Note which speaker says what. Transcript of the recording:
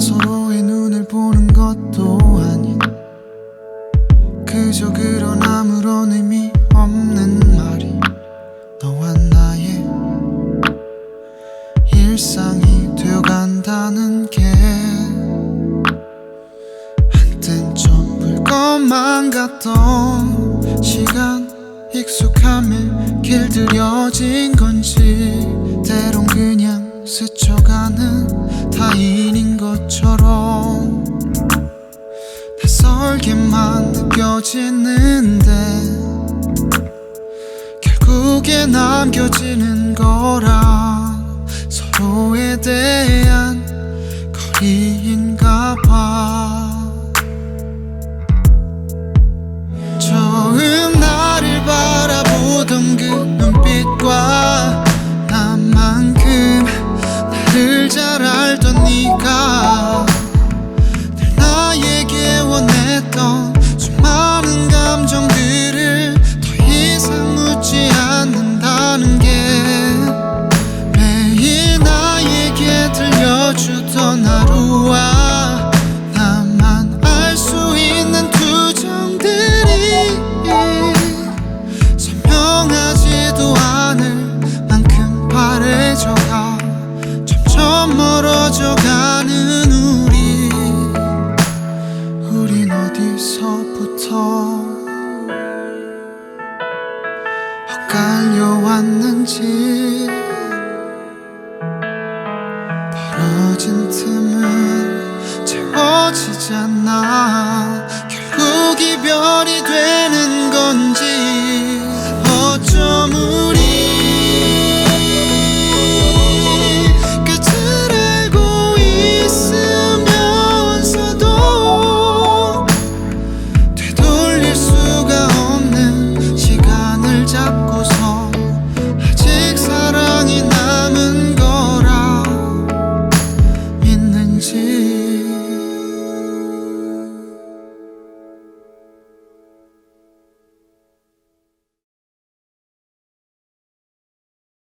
Speaker 1: 서로의 눈을 보는 것도 아닌 그저 그런 아무런 의미 없는 말이 너와 나의 일상이 되어간다는 게 한땐 접을 것만 같던 시간 익숙함에 길들여진 건지 때론 그냥 스쳐가는 타인인 것처럼 낯설게만 느껴지는데 결국에 남겨지는 거라 서로에 대한 거리인가 봐 맞는지 벌어진 틈은 채워지잖아. 결국 이별이 되는 건지